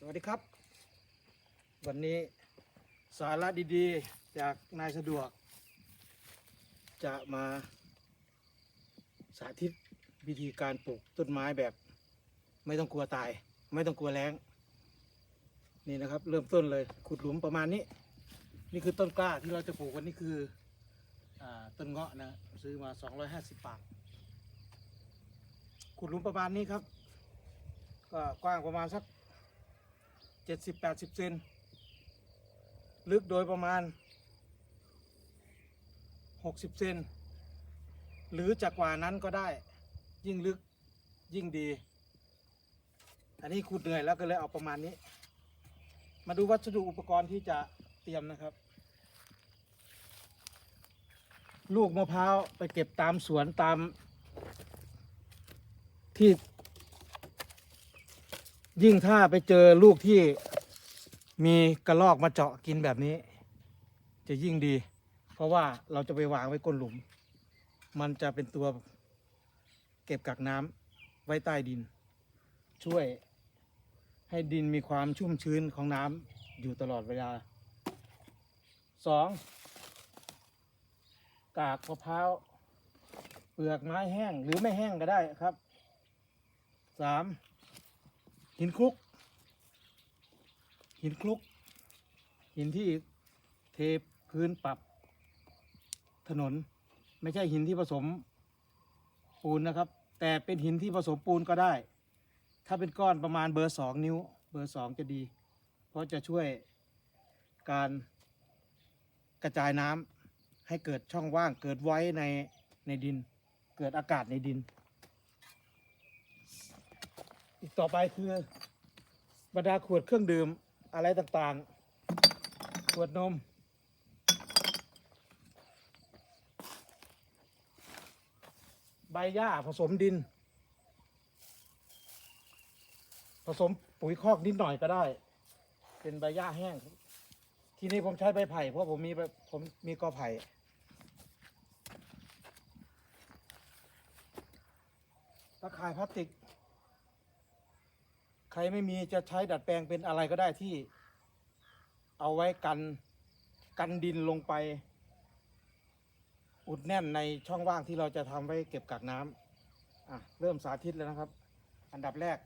สวัสดีครับ วันนี้สาระดีๆ จากนายสะดวก จะมาสาธิตวิธีการปลูกต้นไม้แบบ ไม่ต้องกลัวตาย ไม่ต้องกลัวแล้ง นี่นะครับ เริ่มต้นเลยขุดหลุมประมาณนี้ นี่คือต้นกล้าที่เราจะปลูกวันนี้คืออต้นเงาะนะซื้อมา 250บาทขุดหลุมประมาณนี้ครับ ก็กว้างประมาณสัก 70 80เซนลึกโดยประมาณ60เซนหรือจะกว่านั้นก็ได้ ยิ่งลึกยิ่งดี อันนี้ขุดเหนื่อยแล้วก็เลยเอาประมาณนี้ มาดูวัสดุอุปกรณ์ที่จะเตรียมนะครับ ลูกมะพร้าวไปเก็บตามสวนตามที่ ยิ่งถ้าไปเจอลูกที่มีกระลอกมาเจาะกินแบบนี้ จะยิ่งดี เพราะว่าเราจะไปวางไว้ก้นหลุม มันจะเป็นตัวเก็บกักน้ำไว้ใต้ดิน ช่วยให้ดินมีความชุ่มชื้นของน้ำอยู่ตลอดเวลาสองกากมะพร้าวเปลือกไม้แห้งหรือไม่แห้งก็ได้ครับสาม หินคลุก หินคลุก หินที่เทพื้นปรับถนน ไม่ใช่หินที่ผสมปูนนะครับ แต่เป็นหินที่ผสมปูนก็ได้ ถ้าเป็นก้อนประมาณเบอร์สองนิ้ว เบอร์สองจะดี เพราะจะช่วยการกระจายน้ำให้เกิดช่องว่างเกิดไว้ในในดิน เกิดอากาศในดิน อีกต่อไปคือบรรดาขวดเครื่องดื่มอะไรต่างๆ ขวดนม ใบหญ้าผสมดิน ผสมปุ๋ยคอกนิดหน่อยก็ได้ เป็นใบหญ้าแห้ง ทีนี้ผมใช้ใบไผ่เพราะผมมีผมมีกอไผ่ตะข่ายพลาสติก ครไม่มีจะใช้ดัดแปลงเป็นอะไรก็ได้ที่ เอาไว้กันกันดินลงไป อุดแน่นในช่องว่างที่เราจะทำไว้เก็บกักน้ำอะเริ่มสาธิตแล้วนะครับ อันดับแรก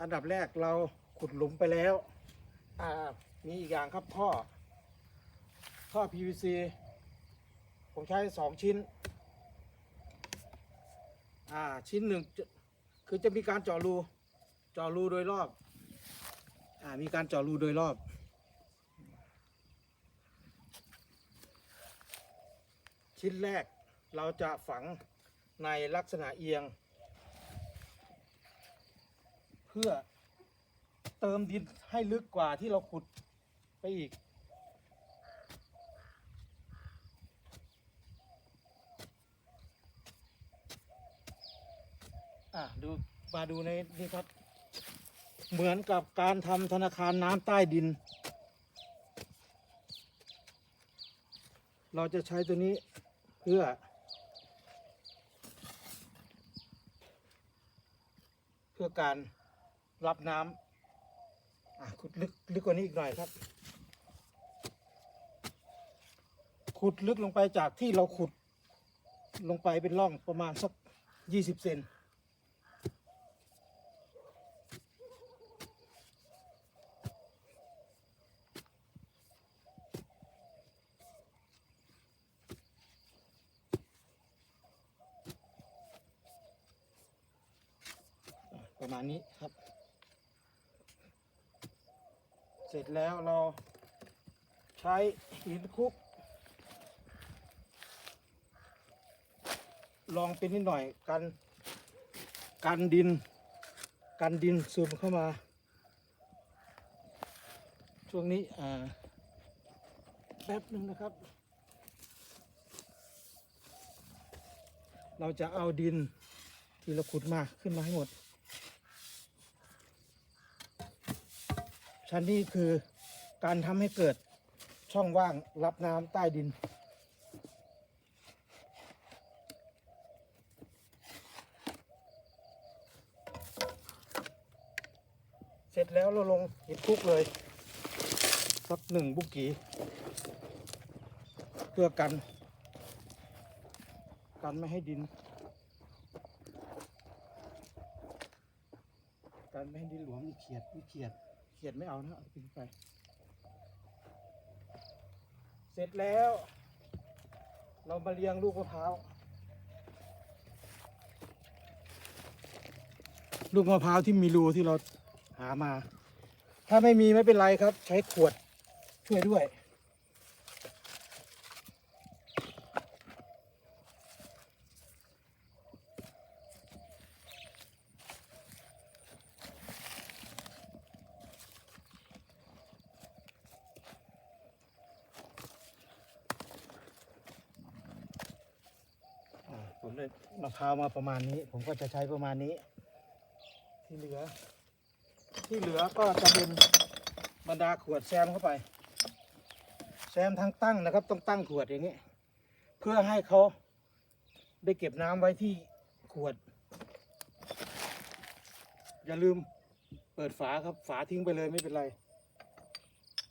อันดับแรกเราขุดหลุมไปแล้วอ่ามีอีกอย่างครับท่อท่อ PVC ผมใช้สองชิ้น อ่า ชิ้นหนึ่งคือจะมีการเจาะรู จาะรูโดยรอบ อ่า มีการเจาะรูโดยรอบ ชิ้นแรกเราจะฝังในลักษณะเอียง เพื่อเติมดินให้ลึกกว่าที่เราขุดไปอีก อะ ดู มาดูในนี่ครับ เหมือนกับการทำธนาคารน้ำใต้ดิน เราจะใช้ตัวนี้เพื่อ เพื่อการรับน้ำขุดลึกลึกกว่านี้อีกหน่อยครับ ขุดลึกลงไปจากที่เราขุดลงไปเป็นร่องประมาณสักยี่สิบเซน ประมาณนี้ครับ เสร็จแล้วเราใช้หินคลุก ลองเป็นนิดหน่อยกันกันดิน กันดินซึมเข้ามา ช่วงนี้อ่าแป๊บหนึ่งนะครับ เราจะเอาดินที่เราขุดมาขึ้นมาให้หมด ชั้นนี้คือการทำให้เกิดช่องว่างรับน้ำใต้ดิน เสร็จแล้วเราลงห็ดคุกเลยสักหนึ่งบุกีเพื่อกัน กันไม่ให้ดิน กันไม่ให้ดินหลวมมีเขียดมีเขียด เขียนไม่เอานะเอาทิ้งไป เสร็จแล้ว เรามาเรียงลูกมะพร้าว ลูกมะพร้าวที่มีรูที่เราหามา ถ้าไม่มีไม่เป็นไรครับ ใช้ขวดช่วยด้วย อ่าผมได้มะ พร้าวมาประมาณนี้ ผมก็จะใช้ประมาณนี้ ที่เหลือ ที่เหลือก็จะเป็นบรรดาขวดแซมเข้าไป แซมทั้งตั้งนะครับ ต้องตั้งขวดอย่างนี้ เพื่อให้เขาได้เก็บน้ำไว้ที่ขวด อย่าลืมเปิดฝาครับ ฝาทิ้งไปเลยไม่เป็นไร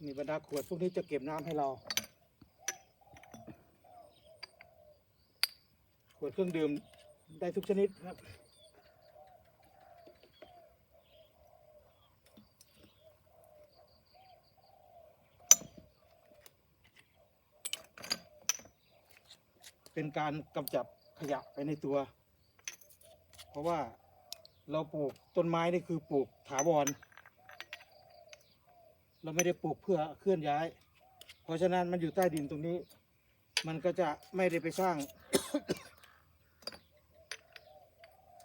นี่บรรดาขวดพวกนี้จะเก็บน้ำให้เรา ขวดเครื่องดื่ม ได้ทุกชนิดครับ เป็นการกำจัดขยะไปในตัว เพราะว่าเราปลูกต้นไม้นี่คือปลูกถาวร เราไม่ได้ปลูกเพื่อเคลื่อนย้าย เพราะฉะนั้นมันอยู่ใต้ดินตรงนี้ มันก็จะไม่ได้ไปสร้าง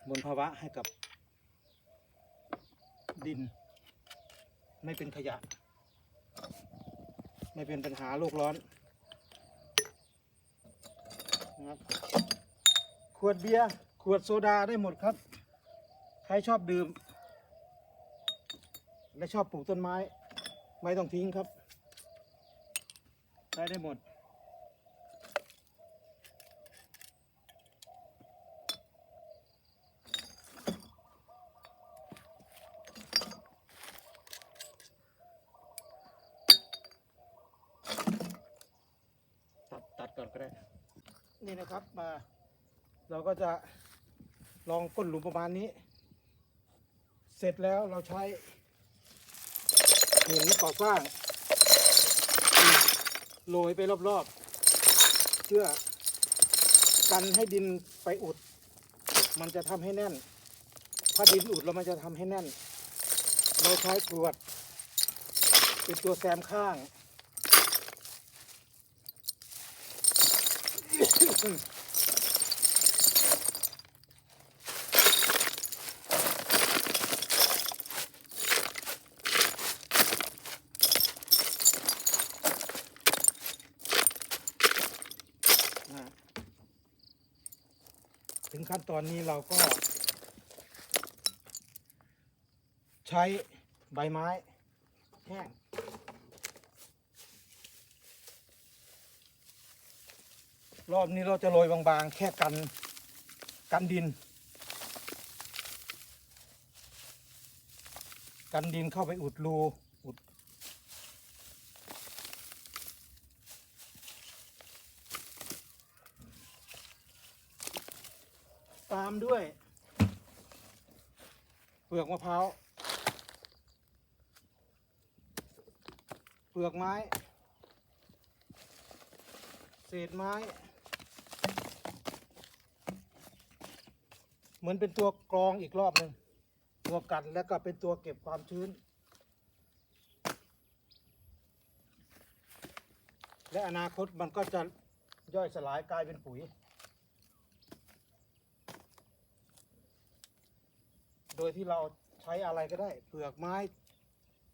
มลภาวะให้กับ ดิน ไม่เป็นขยะ ไม่เป็นปัญหาโลกร้อนนะครับขวดเบียร์ขวดโซดาได้หมดครับ ใครชอบดื่ม และชอบปลูกต้นไม้ ไม่ต้องทิ้งครับใช้ได้หมด ก็ได้ นี่นะครับมา เราก็จะลองก้นหลุมประมาณนี้ เสร็จแล้วเราใช้หินก่อสร้างโรยไปรอบๆ เพื่อกันให้ดินไปอุด มันจะทำให้แน่น ถ้าดินอุดแล้วมันจะทำให้แน่น เราใช้กรวดเป็นตัวแซมข้าง ถึงขั้นตอนนี้เราก็ ใช้ใบไม้แห้ง รอบนี้เราจะโรยบางๆ แค่กันกันดิน กันดินเข้าไปอุดรูอุดตามด้วย เปลือกมะพร้าวเปลือกไม้ เศษไม้ เหมือนเป็นตัวกรองอีกรอบหนึ่งตัวกันแล้วก็เป็นตัวเก็บความชื้น และอนาคตมันก็จะย่อยสลายกลายเป็นปุ๋ย โดยที่เราใช้อะไรก็ได้ เปลือกไม้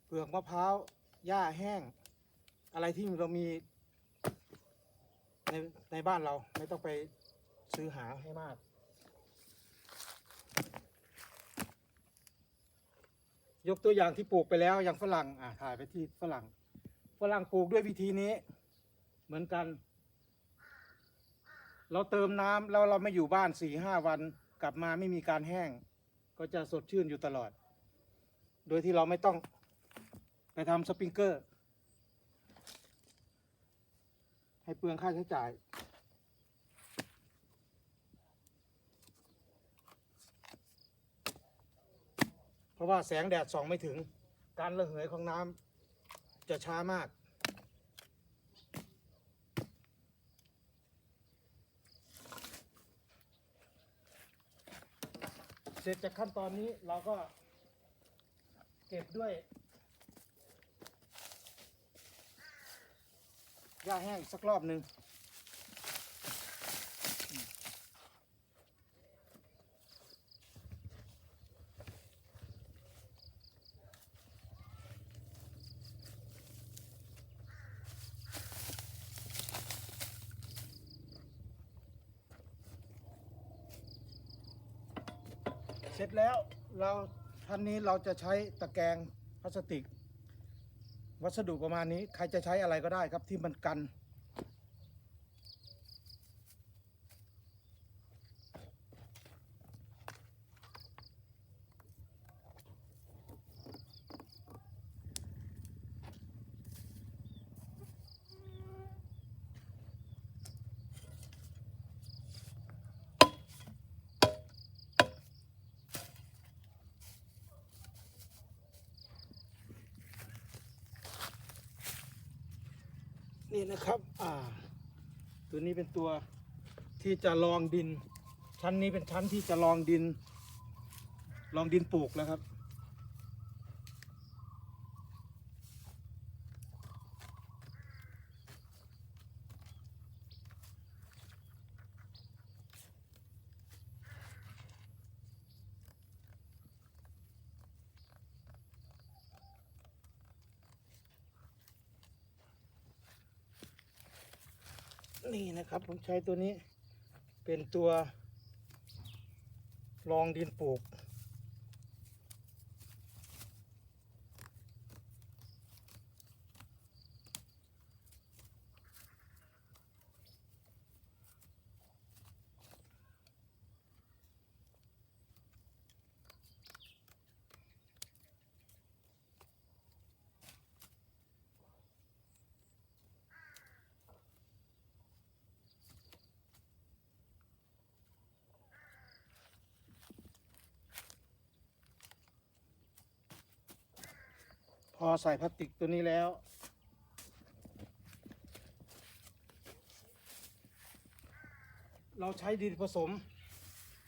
เปลือกมะพร้าว หญ้าแห้ง อะไรที่เรามีในในบ้านเราไม่ต้องไปซื้อหาให้มาก ยกตัวอย่างที่ปลูกไปแล้วอย่างฝรั่งอ่าถ่ายไปที่ฝรั่งฝรั่งปลูกด้วยวิธีนี้ เหมือนกัน เราเติมน้ำแล้วเราไม่อยู่บ้านสี่ห้าวันกลับมาไม่มีการแห้ง ก็จะสดชื่นอยู่ตลอด โดยที่เราไม่ต้องไปทำสปริงเกอร์ ให้เปลืองค่าใช้จ่าย เพราะว่าแสงแดดส่องไม่ถึง การระเหยของน้ำจะช้ามาก เสร็จจากขั้นตอนนี้เราก็เก็บด้วยหญ้าแห้งสักรอบหนึ่ง เสร็จแล้วเราท่า นนี้เราจะใช้ตะแกรงพลาสติก วัสดุประมาณนี้ใครจะใช้อะไรก็ได้ครับที่มันกัน นี่นะครับอ่าตัวนี้เป็นตัวที่จะลองดิน ชั้นนี้เป็นชั้นที่จะลองดิน ลองดินปลูกแล้วครับ นี่นะครับผมใช้ตัวนี้เป็นตัวรองดินปลูก อใส่พลาสติกตัวนี้แล้ว เราใช้ดินผสม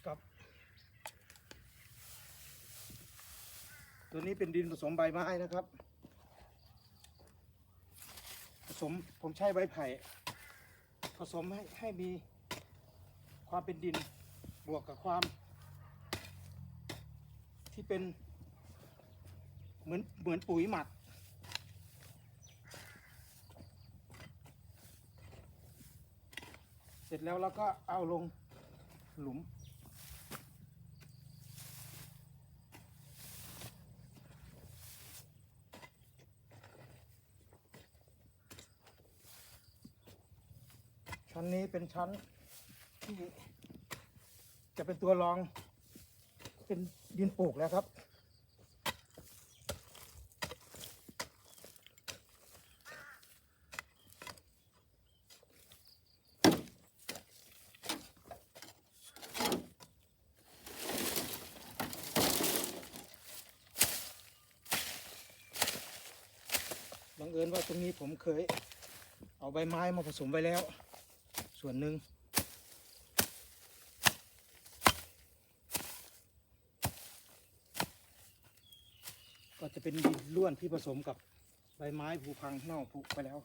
กับ ตัวนี้เป็นดินผสมใบไม้นะครับ ผสมผมใช้ใบไผ่ ผสมให้ให้มีความเป็นดินบวกกับความที่เป็น เหมือนเหมือนปุ๋ยหมักเสร็จแล้วเราก็เอาลงหลุม ชั้นนี้เป็นชั้นที่จะเป็นตัวรองเป็นดินปลูกแล้วครับงเอิญว่าตรงนี้ผม เคยเอาใบไม้มาผสมไว้แล้ว ส่วนหนึ่งก็จะเป็นดินล้วนที่ผสมกับใบไม้ผุพังเน่าผุไปแล้ว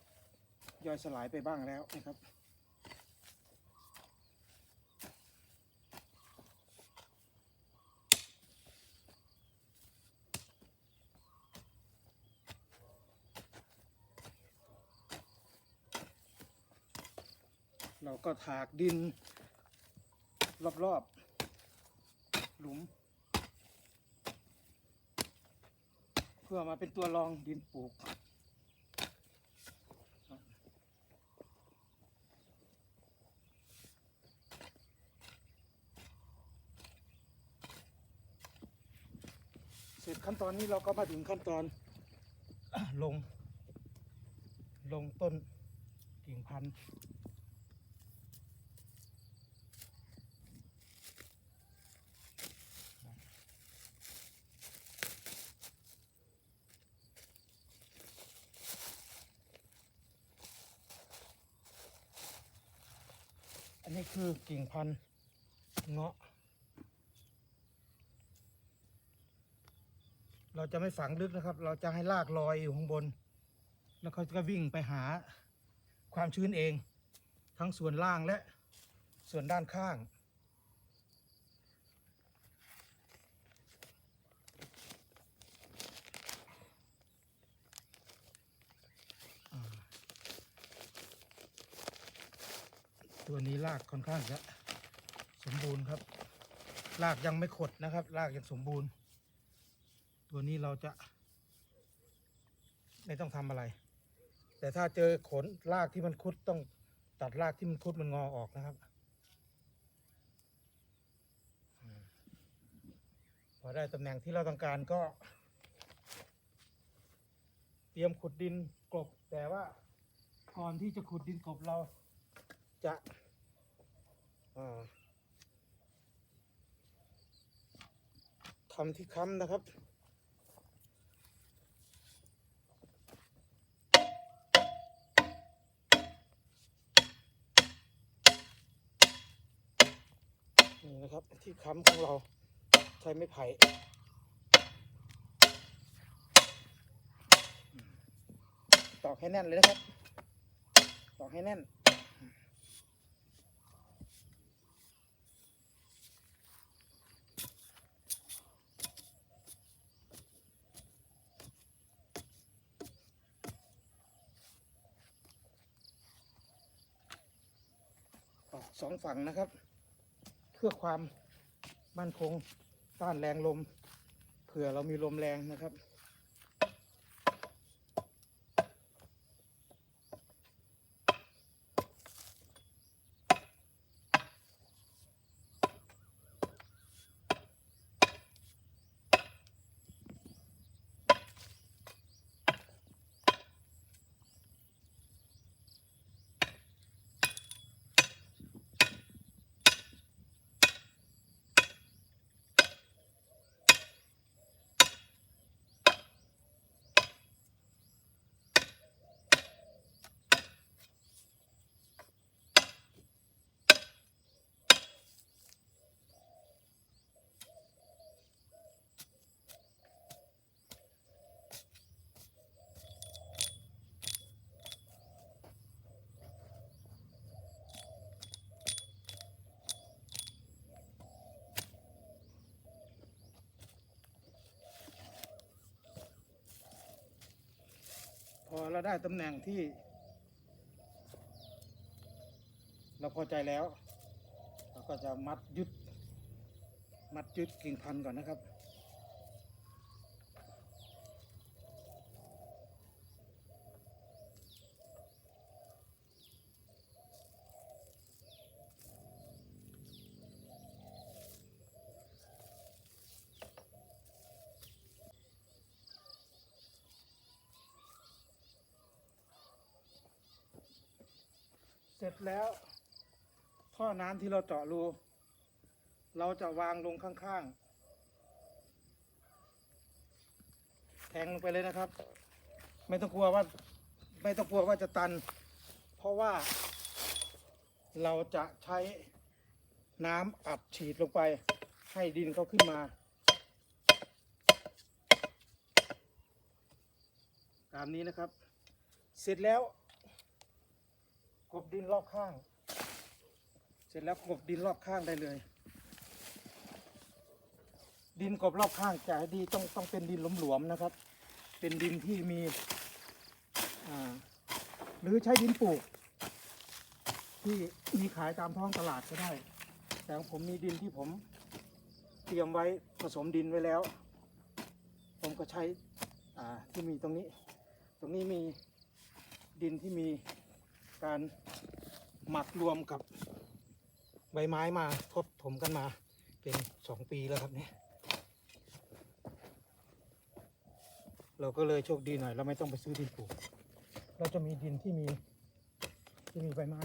ย่อยสลายไปบ้างแล้วนะครับ เราก็ถากดิน รอบๆ หลุม เพื่อมาเป็นตัวรองดินปลูกเสร็จขั้นตอนนี้เราก็มาถึงขั้นตอนลง ลงต้นกิ่งพันธุ์ คือกิ่งพันธุ์เงาะ เราจะไม่ฝังลึกนะครับ เราจะให้ลากลอยอยู่ข้างบน แล้วเขาก็วิ่งไปหาความชื้นเอง ทั้งส่วนล่างและส่วนด้านข้าง ตัวนี้รากค่อนข้างจะสมบูรณ์ครับรากยังไม่ขดนะครับรากยังสมบูรณ์ ตัวนี้เราจะ ไม่ต้องทำอะไร แต่ถ้าเจอขนรากที่มันคุดต้องตัดรากที่มันคุดมันงอออกนะครับพอได้ตำแหน่งที่เราต้องการก็ เตรียมขุดดินกลบแต่ว่าก่อนที่จะขุดดินกลบเรา จะทำที่ค้ำนะครับนี่นะครับที่ค้ำของเราใช้ไม้ไผ่ตอกให้แน่นเลยนะครับ ตอกให้แน่น ต อกสองฝั่งนะครับ เพื่อความมั่นคงต้านแรงลมเผื่อเรามีลมแรงนะครับ เราได้ตำแหน่งที่ เราพอใจแล้ว เราก็จะมัดยึด มัดยึดกิ่งพันธุ์ก่อนนะครับ ร็จแล้ว ท่อน้ำที่เราเจาะรู เราจะวางลงข้างๆ แทงลงไปเลยนะครับ ไม่ต้องกลัวว่าไม่ต้องกลัวว่าจะตัน เพราะว่า เราจะใช้น้ำอัดฉีดลงไป ให้ดินเขาขึ้นมา ตามนี้นะครับ เสร็จแล้ว กบดินรอบข้าง เสร็จแล้วกบดินรอบข้างได้เลย ดินกบรอบข้างจะดีต้องต้องเป็นดินหลวมๆนะครับ เป็นดินที่มีอ่าหรือใช้ดินปลูก ที่มีขายตามท้องตลาดก็ได้ แต่ผมมีดินที่ผมเตรียมไว้ผสมดินไว้แล้ว ผมก็ใช้ที่มีตรงนี้ ตรงนี้มีดินที่มี การหมักรวมกับใบไม้มาทบถมกันมาเป็นสองปีแล้วครับเนี่ยเราก็เลยโชคดีหน่อย เราไม่ต้องไปซื้อดินปลูก เราจะมีดินที่มีที่มีใบไม้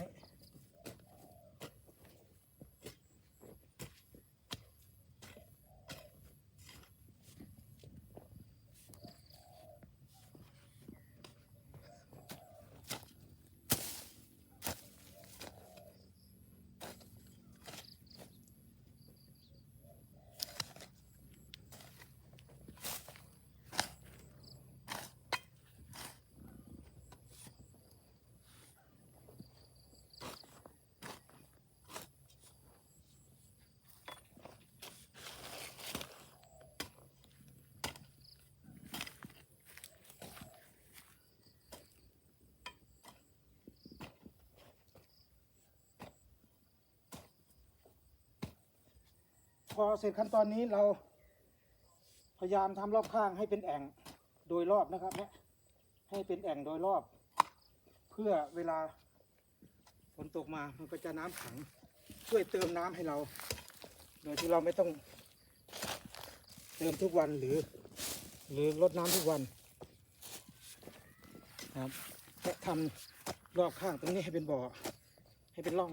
พอเสร็จขั้นตอนนี้เราพยายามทำรอบข้างให้เป็นแอ่งโดยรอบนะครับเนี่ยให้เป็นแอ่งโดยรอบ เพื่อเวลาฝนตกมามันก็จะน้ำขังช่วยเติมน้ำให้เรา โดยที่เราไม่ต้อง เติมทุกวันหรือ หรือลดน้ำทุกวันนะครับและทำรอบข้างตรงนี้ให้เป็นบ่อให้เป็นร่อง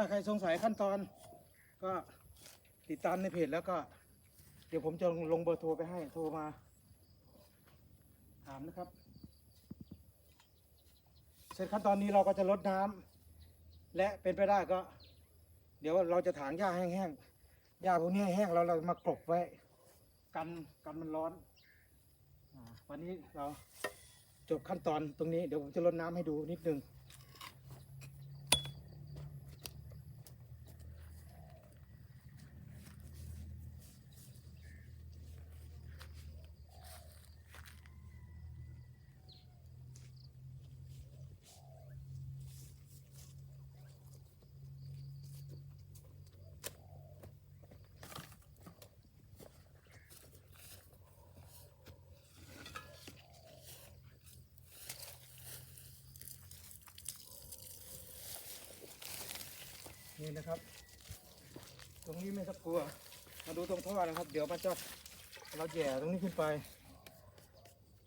ถ้าใครสงสัยขั้นตอนก็ติดตามในเพจแล้วก็ เดี๋ยวผมจะลงเบอร์โทรไปให้โทรมา ถามนะครับ เสร็จขั้นตอนนี้เราก็จะลดน้ำและเป็นไปได้ก็ เดี๋ยวเราจะถางหญ้าแห้งๆหญ้าพวกนี้แห้งเราเรามากรบไว้ กันกันมันร้อนอาวันนี้เราจบขั้นตอนตรงนี้เดี๋ยวผมจะลดน้ำให้ดูนิดนึง นี่นะครับ ตรงนี้ไม่ต้องกลัว มาดูตรงท่อนะครับ เดี๋ยวมันจะเราแหย่ตรงนี้ขึ้นไป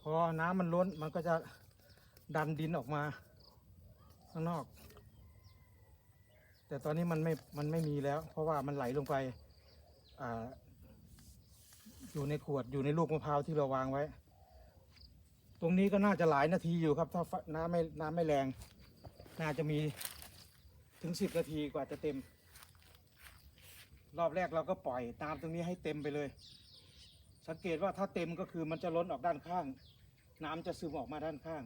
พอน้ำมันล้นมันก็จะดันดินออกมาข้างนอก แต่ตอนนี้มันไม่ มันไม่มีแล้ว เพราะว่ามันไหลลงไปอ่าอยู่ในขวดอยู่ในลูกมะพร้าวที่เราวางไว้ ตรงนี้ก็น่าจะหลายนาทีอยู่ครับ ถ้าน้ำไม่น้ำไม่แรง น่าจะมี ถึงสิบนาทีกว่าจะเต็ม รอบแรกเราก็ปล่อยตามตรงนี้ให้เต็มไปเลย สังเกตว่าถ้าเต็มก็คือมันจะล้นออกด้านข้าง น้ำจะซึมออกมาด้านข้าง